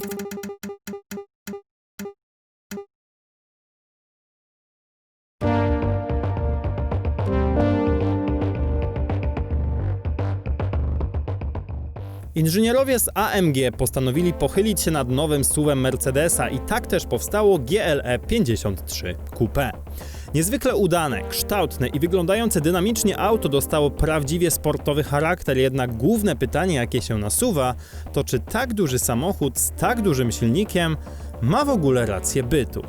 Thank you. Inżynierowie z AMG postanowili pochylić się nad nowym SUVem Mercedesa i tak też powstało GLE 53 Coupe. Niezwykle udane, kształtne i wyglądające dynamicznie auto dostało prawdziwie sportowy charakter, jednak główne pytanie jakie się nasuwa to czy tak duży samochód z tak dużym silnikiem ma w ogóle rację bytu.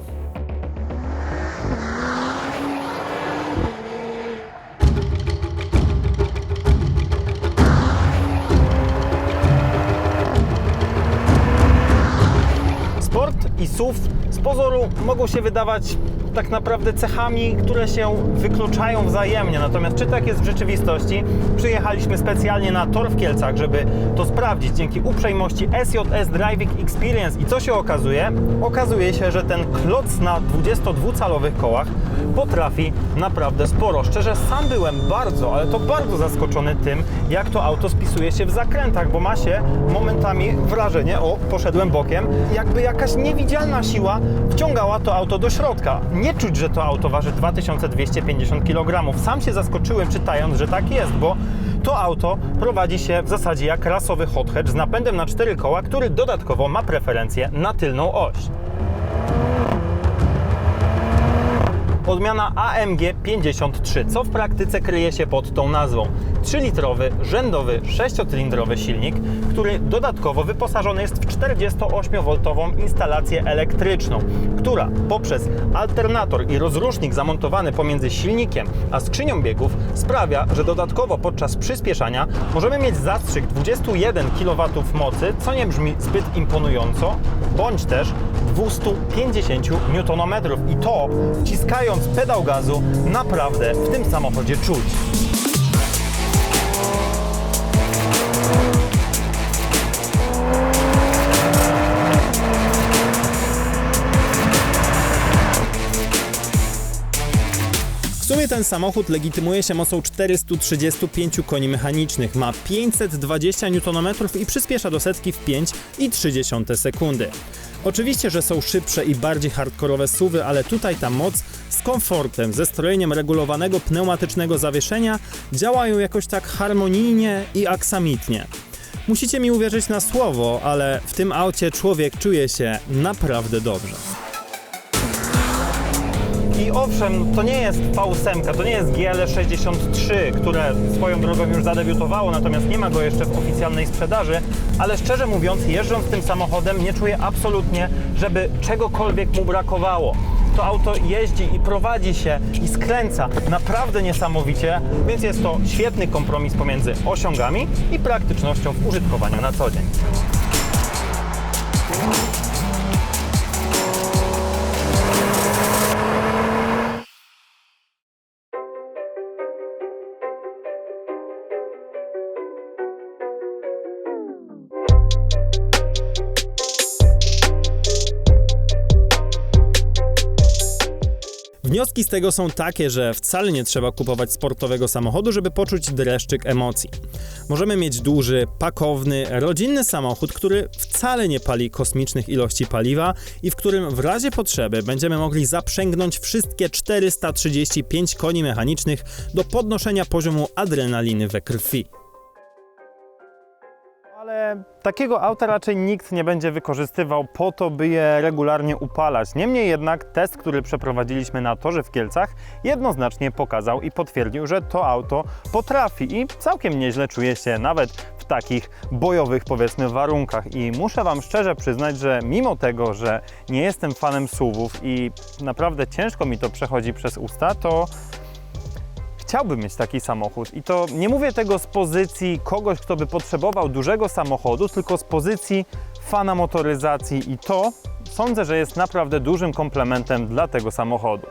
SUV z pozoru mogą się wydawać tak naprawdę cechami, które się wykluczają wzajemnie. Natomiast czy tak jest w rzeczywistości? Przyjechaliśmy specjalnie na tor w Kielcach, żeby to sprawdzić dzięki uprzejmości SJS Driving Experience. I co się okazuje? Okazuje się, że ten kloc na 22-calowych kołach potrafi naprawdę sporo. Szczerze, sam byłem bardzo, ale to bardzo zaskoczony tym, jak to auto spisuje się w zakrętach, bo ma się momentami wrażenie, o, poszedłem bokiem, jakby jakaś niewidzialna siła wciągała to auto do środka. Nie czuć, że to auto waży 2250 kg. Sam się zaskoczyłem czytając, że tak jest, bo to auto prowadzi się w zasadzie jak rasowy hot hatch z napędem na cztery koła, który dodatkowo ma preferencję na tylną oś. Odmiana AMG 53, co w praktyce kryje się pod tą nazwą. 3-litrowy, rzędowy, 6-cylindrowy silnik, który dodatkowo wyposażony jest w 48V instalację elektryczną, która poprzez alternator i rozrusznik zamontowany pomiędzy silnikiem a skrzynią biegów sprawia, że dodatkowo podczas przyspieszania możemy mieć zastrzyk 21 kW mocy, co nie brzmi zbyt imponująco, bądź też 250 Nm i to wciskając pedał gazu naprawdę w tym samochodzie czuć. Sumie ten samochód legitymuje się mocą 435 koni mechanicznych, ma 520 Nm i przyspiesza do setki w 5,3 sekundy. Oczywiście, że są szybsze i bardziej hardkorowe suwy, ale tutaj ta moc z komfortem, ze strojeniem regulowanego pneumatycznego zawieszenia działają jakoś tak harmonijnie i aksamitnie. Musicie mi uwierzyć na słowo, ale w tym aucie człowiek czuje się naprawdę dobrze. I owszem, to nie jest V8, to nie jest GL63, które swoją drogą już zadebiutowało, natomiast nie ma go jeszcze w oficjalnej sprzedaży, ale szczerze mówiąc, jeżdżąc tym samochodem, nie czuję absolutnie, żeby czegokolwiek mu brakowało. To auto jeździ i prowadzi się i skręca naprawdę niesamowicie, więc jest to świetny kompromis pomiędzy osiągami i praktycznością w użytkowaniu na co dzień. Wnioski z tego są takie, że wcale nie trzeba kupować sportowego samochodu, żeby poczuć dreszczyk emocji. Możemy mieć duży, pakowny, rodzinny samochód, który wcale nie pali kosmicznych ilości paliwa i w którym w razie potrzeby będziemy mogli zaprzęgnąć wszystkie 435 koni mechanicznych do podnoszenia poziomu adrenaliny we krwi. Takiego auta raczej nikt nie będzie wykorzystywał po to, by je regularnie upalać. Niemniej jednak test, który przeprowadziliśmy na torze w Kielcach, jednoznacznie pokazał i potwierdził, że to auto potrafi i całkiem nieźle czuje się nawet w takich bojowych, powiedzmy, warunkach. I muszę Wam szczerze przyznać, że mimo tego, że nie jestem fanem SUVów i naprawdę ciężko mi to przechodzi przez usta, to chciałbym mieć taki samochód. I to nie mówię tego z pozycji kogoś, kto by potrzebował dużego samochodu, tylko z pozycji fana motoryzacji. I to sądzę, że jest naprawdę dużym komplementem dla tego samochodu.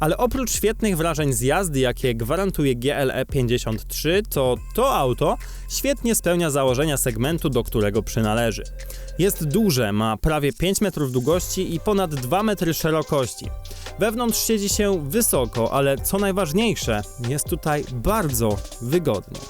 Ale oprócz świetnych wrażeń z jazdy, jakie gwarantuje GLE 53, to to auto świetnie spełnia założenia segmentu, do którego przynależy. Jest duże, ma prawie 5 metrów długości i ponad 2 metry szerokości. Wewnątrz siedzi się wysoko, ale co najważniejsze, jest tutaj bardzo wygodnie.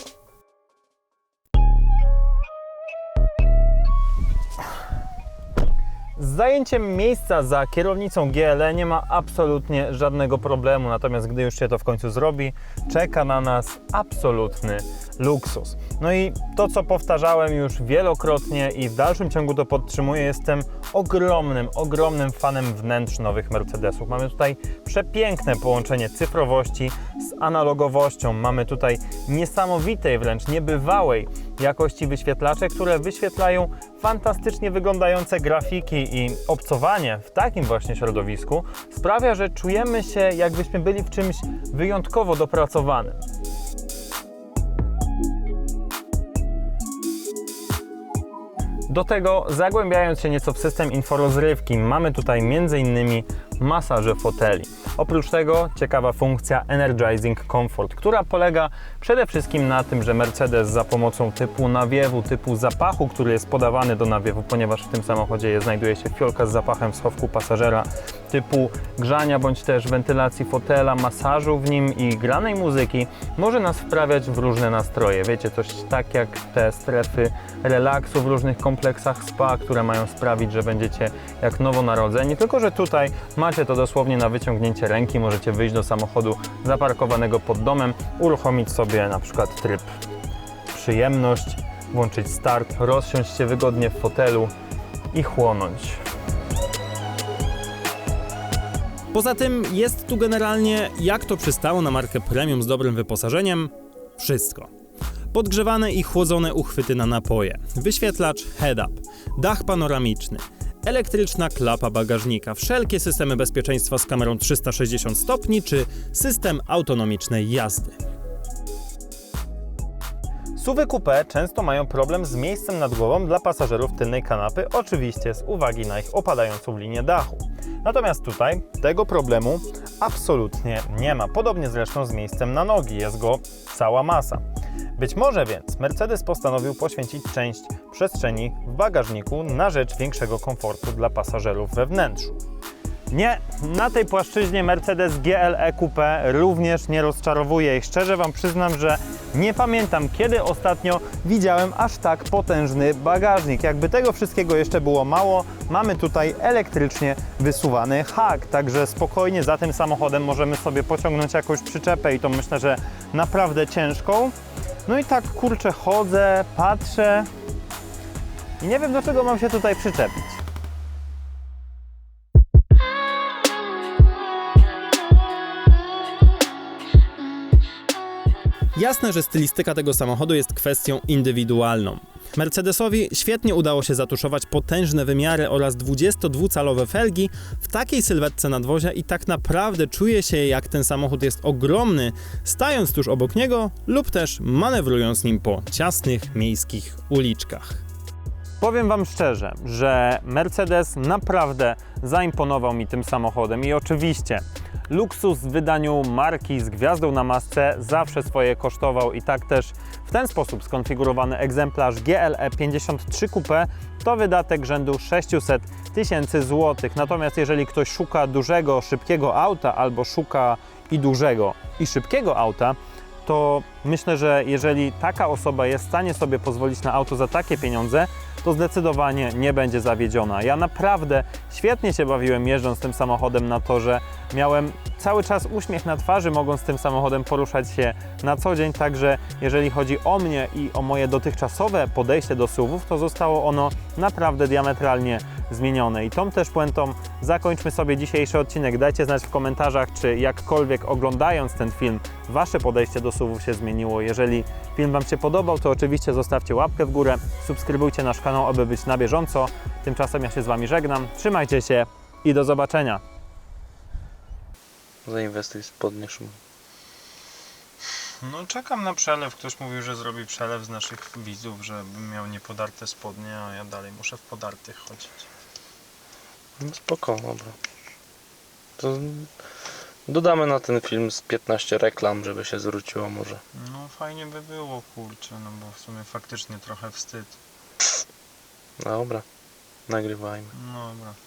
Z zajęciem miejsca za kierownicą GLE nie ma absolutnie żadnego problemu, natomiast gdy już się to w końcu zrobi, czeka na nas absolutny luksus. No i to, co powtarzałem już wielokrotnie i w dalszym ciągu to podtrzymuję, jestem ogromnym, ogromnym fanem wnętrz nowych Mercedesów. Mamy tutaj przepiękne połączenie cyfrowości z analogowością. Mamy tutaj niesamowitej, wręcz niebywałej jakości wyświetlacze, które wyświetlają fantastycznie wyglądające grafiki i obcowanie w takim właśnie środowisku sprawia, że czujemy się jakbyśmy byli w czymś wyjątkowo dopracowanym. Do tego, zagłębiając się nieco w system inforozrywki, mamy tutaj m.in. masaże foteli. Oprócz tego ciekawa funkcja Energizing Comfort, która polega przede wszystkim na tym, że Mercedes za pomocą typu nawiewu, typu zapachu, który jest podawany do nawiewu, ponieważ w tym samochodzie znajduje się fiolka z zapachem w schowku pasażera, typu grzania bądź też wentylacji fotela, masażu w nim i granej muzyki, może nas wprawiać w różne nastroje. Wiecie, coś tak jak te strefy relaksu w różnych kompleksach spa, które mają sprawić, że będziecie jak nowonarodzeni. Tylko, że tutaj macie to dosłownie na wyciągnięcie ręki. Możecie wyjść do samochodu zaparkowanego pod domem, uruchomić sobie na przykład tryb przyjemność, włączyć start, rozsiąść się wygodnie w fotelu i chłonąć. Poza tym jest tu generalnie, jak to przystało na markę premium z dobrym wyposażeniem, wszystko. Podgrzewane i chłodzone uchwyty na napoje, wyświetlacz head-up, dach panoramiczny, elektryczna klapa bagażnika, wszelkie systemy bezpieczeństwa z kamerą 360 stopni czy system autonomicznej jazdy. Suwy coupe często mają problem z miejscem nad głową dla pasażerów tylnej kanapy, oczywiście z uwagi na ich opadającą linię dachu. Natomiast tutaj tego problemu absolutnie nie ma. Podobnie zresztą z miejscem na nogi, jest go cała masa. Być może więc Mercedes postanowił poświęcić część przestrzeni w bagażniku na rzecz większego komfortu dla pasażerów we wnętrzu. Nie, na tej płaszczyźnie Mercedes GLE Coupe również nie rozczarowuje i szczerze Wam przyznam, że nie pamiętam kiedy ostatnio widziałem aż tak potężny bagażnik. Jakby tego wszystkiego jeszcze było mało, mamy tutaj elektrycznie wysuwany hak, także spokojnie za tym samochodem możemy sobie pociągnąć jakąś przyczepę i to myślę, że naprawdę ciężką. No i tak kurczę chodzę, patrzę i nie wiem do czego mam się tutaj przyczepić. Jasne, że stylistyka tego samochodu jest kwestią indywidualną. Mercedesowi świetnie udało się zatuszować potężne wymiary oraz 22-calowe felgi w takiej sylwetce nadwozia i tak naprawdę czuje się jak ten samochód jest ogromny, stając tuż obok niego lub też manewrując nim po ciasnych miejskich uliczkach. Powiem Wam szczerze, że Mercedes naprawdę zaimponował mi tym samochodem i oczywiście luksus w wydaniu marki z gwiazdą na masce zawsze swoje kosztował i tak też ten sposób skonfigurowany egzemplarz GLE 53 Coupe to wydatek rzędu 600 tysięcy złotych. Natomiast jeżeli ktoś szuka dużego, szybkiego auta albo szuka i dużego i szybkiego auta, to myślę, że jeżeli taka osoba jest w stanie sobie pozwolić na auto za takie pieniądze, to zdecydowanie nie będzie zawiedziona. Ja naprawdę świetnie się bawiłem jeżdżąc tym samochodem na torze. Miałem cały czas uśmiech na twarzy, mogąc tym samochodem poruszać się na co dzień. Także jeżeli chodzi o mnie i o moje dotychczasowe podejście do SUVów, to zostało ono naprawdę diametralnie zmienione. I tą też puentą zakończmy sobie dzisiejszy odcinek. Dajcie znać w komentarzach, czy jakkolwiek oglądając ten film, Wasze podejście do SUVów się zmieniło. Jeżeli film Wam się podobał, to oczywiście zostawcie łapkę w górę, subskrybujcie nasz kanał, aby być na bieżąco. Tymczasem ja się z Wami żegnam. Trzymajcie się i do zobaczenia. Zainwestuj w spodnie. No czekam na przelew. Ktoś mówił, że zrobi przelew z naszych widzów, żebym miał niepodarte spodnie, a ja dalej muszę w podartych chodzić. No spoko, dobra. To dodamy na ten film z 15 reklam, żeby się zwróciło może. No fajnie by było, kurczę, no bo w sumie faktycznie trochę wstyd. Dobra, nagrywajmy. No dobra.